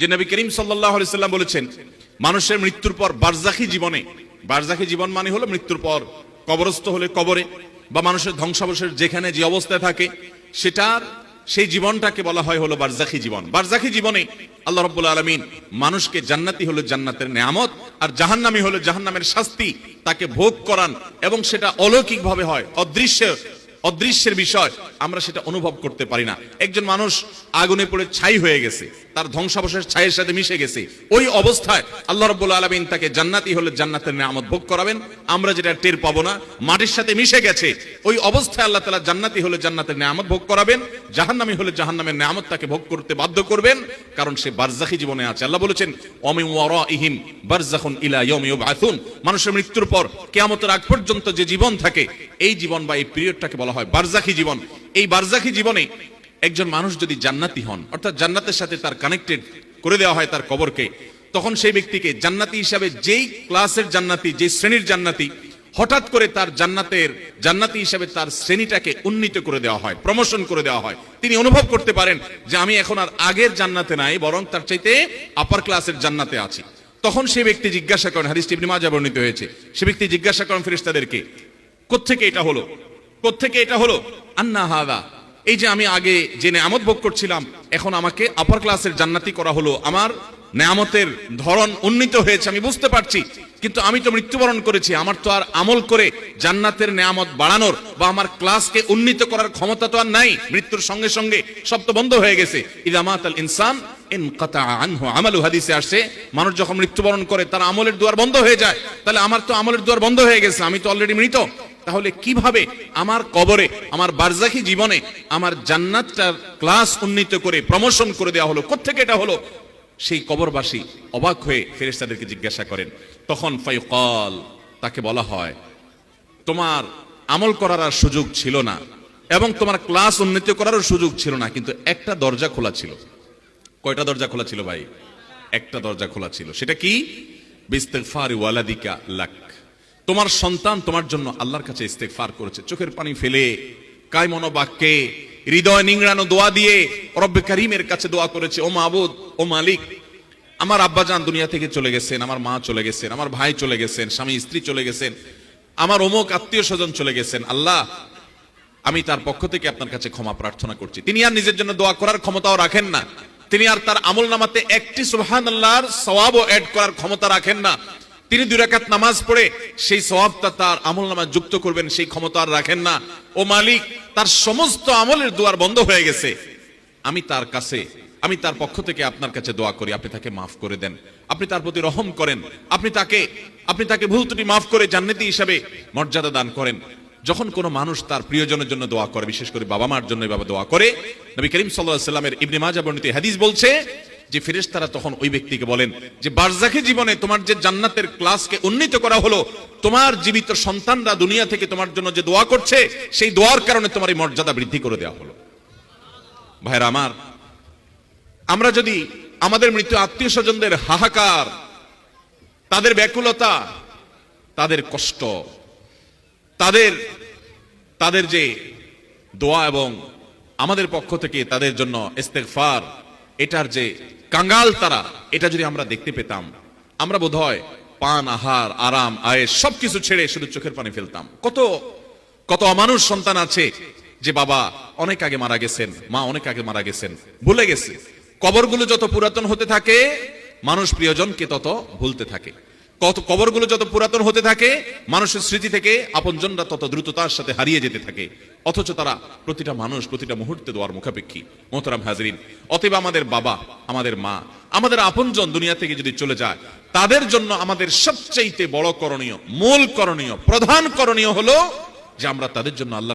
যে নবী করিম সাল্লাহ সাল্লাম বলেছেন, মানুষের মৃত্যুর পর বারজাখি জীবনে, বারজাখি জীবন মানে হলো মৃত্যুর পর কবরস্থ হলে কবরে বা মানুষের ধ্বংসাবশেষ যেখানে যে অবস্থায় থাকে, সেটার, সেই জীবনটাকে বলা হয় হলো বারজাখি জীবন। বারজাখি জীবনে আল্লাহ রব্বুল আলমিন মানুষকে জান্নাতি হলো জান্নাতের নেয়ামত আর জাহান্নামি হলো জাহান্নামের শাস্তি তাকে ভোগ করান এবং সেটা অলৌকিকভাবে হয়, অদৃশ্য, অদৃশ্যের বিষয়, আমরা সেটা অনুভব করতে পারি না। একজন মানুষ আগুনে পড়ে ছাই হয়ে গেছে। তার ধ্বংসাবশেষ ছাইয়ের সাথে মিশে গেছে। ওই অবস্থায় আল্লাহ রব্বুল আলমিন তাকে জান্নাতি হলে জান্নাতের নামত ভোগ করাবেন। আমরা যেটা টের পাবো না, মাটির সাথে মিশে গেছে। ওই অবস্থায় আল্লাহ তালা জান্নাতি হলে জান্নাতের নামত ভোগ করাবেন, জাহান্নামি হলে জাহান্নামের নামত তাকে ভোগ করতে বাধ্য করবেন, কারণ সে বারজাখি জীবনে আছে। আল্লাহ বলেছেন অমি ইহিম বারজাখুন ইলা ইয়মি ইউবআথুন মানুষের মৃত্যুর পর, কিয়ামতের আগ পর্যন্ত যে জীবন থাকে, এই জীবন বা এই পিরিয়ডটাকে বলা হয় বারজাখি জীবন। এই বারজাখি জীবনে একজন মানুষ যদি জান্নাতি হন, অর্থাৎ জান্নাতের সাথে তার কানেক্টেড করে দেওয়া হয় তার কবরকে, তখন সেই ব্যক্তিকে জান্নাতি হিসাবে যেই ক্লাসের জান্নাতি যে শ্রেণির জান্নাতি, হঠাৎ করে তার জান্নাতের জান্নাতি হিসাবে তার শ্রেণীটাকে উন্নীত করে দেওয়া হয় প্রমোশন করে দেওয়া হয়। তিনি অনুভব করতে পারেন যে আমি এখন আর আগের জান্নাতে নাই, বরং তার চাইতে আপার ক্লাসের জান্নাতে আছি। তখন সেই ব্যক্তি জিজ্ঞাসা করেন হাদিস টিবনি মাজা বর্ণিত হয়েছে, সে ব্যক্তি জিজ্ঞাসা করেন ফেরেশতাদেরকে, কোত্থেকে এটা হলো? কোত্থেকে এটা হলো? আন্না হাদা? এই যে আমি আগে যে নেয়ামত ভোগ করছিলাম, এখন আমাকে আপার ক্লাসের জান্নাতি করা হলো। আমার নেয়ামতের ধরন উন্নীত হয়েছে, আমি বুঝতে পারছি। কিন্তু আমি তো মৃত্যুবরণ করেছি, আমার তো আর আমল করে জান্নাতের নেয়ামত বাড়ানোর বা আমার ক্লাসকে উন্নীত করার ক্ষমতা তো আর নাই। মৃত্যুর সঙ্গে সঙ্গে সব তো বন্ধ হয়ে গেছে। ইদামাত আল ইনসান মানুষ যখন মৃত্যুবরণ করে, তার আমলের দুয়ার বন্ধ হয়ে যায়। তাহলে আমার তো আমলের দুয়ার বন্ধ হয়ে গেছে, আমি তো অলরেডি মৃত। তাহলে কীভাবে আমার কবরে, আমার বারজাখি জীবনে আমার জান্নাতটার ক্লাস উন্নীত করে প্রমোশন করে দেওয়া হলো? কোত্থেকে এটা হলো? সেই কবরবাসী অবাক হয়ে ফেরেশতাদেরকে জিজ্ঞাসা করেন, তখন ফাইকাল তাকে বলা হয়, তোমার আমল করার আর সুযোগ ছিল না এবং তোমার ক্লাস উন্নীত করারও সুযোগ ছিল না, কিন্তু একটা দরজা খোলা ছিল। কয়টা দরজা খোলা ছিল ভাই? একটা দরজা খোলা ছিল। সেটা কি? বিস্তেগফার ওয়ালাদিকা লাক। তোমার সন্তান তোমার জন্য আল্লাহর কাছে ইস্তেগফার করেছে। চোখের পানি ফেলে কায়মন বাক্যে হৃদয় নিংড়ানো দোয়া দিয়ে রব্বে করিমের কাছে দোয়া করেছে, ও মাবুদ, ও মালিক, আমার আব্বাজান দুনিয়া থেকে চলে গেছেন, আমার মা চলে গেছেন, আমার ভাই চলে গেছেন, স্বামী, স্ত্রী চলে গেছেন, আমার অমুক আত্মীয় স্বজন চলে গেছেন। আল্লাহ, আমি তার পক্ষ থেকে আপনার কাছে ক্ষমা প্রার্থনা করছি। তিনি আর নিজের জন্য দোয়া করার ক্ষমতাও রাখেন না। তিনি আর তার আমল নামাতে একটি সুবহান আল্লাহর সওয়াবও অ্যাড করার ক্ষমতা রাখেন না। তিনি দুই রাকাত নামাজ পড়ে সেই সওয়াবটা তার আমল নামায় যুক্ত করবেন, সেই ক্ষমতা আর রাখেন না। ও মালিক, তার সমস্ত আমলের দুয়ার বন্ধ হয়ে গেছে। আমি তার কাছে, আমি তার পক্ষ থেকে আপনার কাছে দোয়া করি, আপনি তাকে মাফ করে দেন। আপনি তার প্রতি রহম করেন। আপনি তাকে আপনি তাকে ভুল ত্রুটি মাফ করে জান্নাতি হিসাবে মর্যাদা দান করেন। যখন কোনো মানুষ তার প্রিয়জনের জন্য দোয়া করে, বিশেষ করে বাবা মার জন্য এভাবে দোয়া করে, নবী করিম সাল্লাহ সাল্লামের ইবনে মাজা বর্ণিত হাদিস বলছে যে ফেরেশতারা তখন ওই ব্যক্তিকে বলেন যে, বারজাখি জীবনে তোমার যে জান্নাতের ক্লাসকে উন্নীত করা হলো, তোমার জীবিত সন্তানরা দুনিয়া থেকে তোমার জন্য যে দোয়া করছে, সেই দোয়ার কারণে তোমার এই মর্যাদা বৃদ্ধি করে দেওয়া হলো। ভাইরা আমার, আমরা যদি আমাদের মৃত্যু আত্মীয় স্বজনদের হাহাকার, তাদের ব্যাকুলতা, তাদের কষ্ট, তাদের তাদের যে দোয়া এবং আমাদের পক্ষ থেকে তাদের জন্য ইস্তেগফার এটার যে কাঙ্গাল তারা, এটা যদি আমরা দেখতে পেতাম, আমরা বোধহয় পান, আহার, আরাম আয়ে সবকিছু ছেড়ে শুধু চোখের পানি ফেলতাম। কত কত অমানুষ সন্তান আছে যে বাবা অনেক আগে মারা গেছেন, মা অনেক আগে মারা গেছেন, ভুলে গেছে। কবরগুলো যত পুরাতন হতে থাকে, মানুষ প্রিয়জনকে তত ভুলতে থাকে। কত কবরগুলো যত পুরাতন হতে থাকে, মানুষের স্মৃতি থেকে আপনজনরা তত দ্রুততার সাথে হারিয়ে যেতে থাকে। অথচ তারা প্রতিটা মানুষ প্রতিটা মুহূর্তে দোয়ার মুখাপেক্ষী। মোহতারাম হাজরিন, অতএব আমাদের বাবা, আমাদের মা, আমাদের আপনজন দুনিয়া থেকে যদি চলে যায়, তাদের জন্য আমাদের সবচাইতে বড় করণীয়, মূল করণীয়, প্রধান করণীয় হলো যে আমরা তাদের জন্য আল্লাহ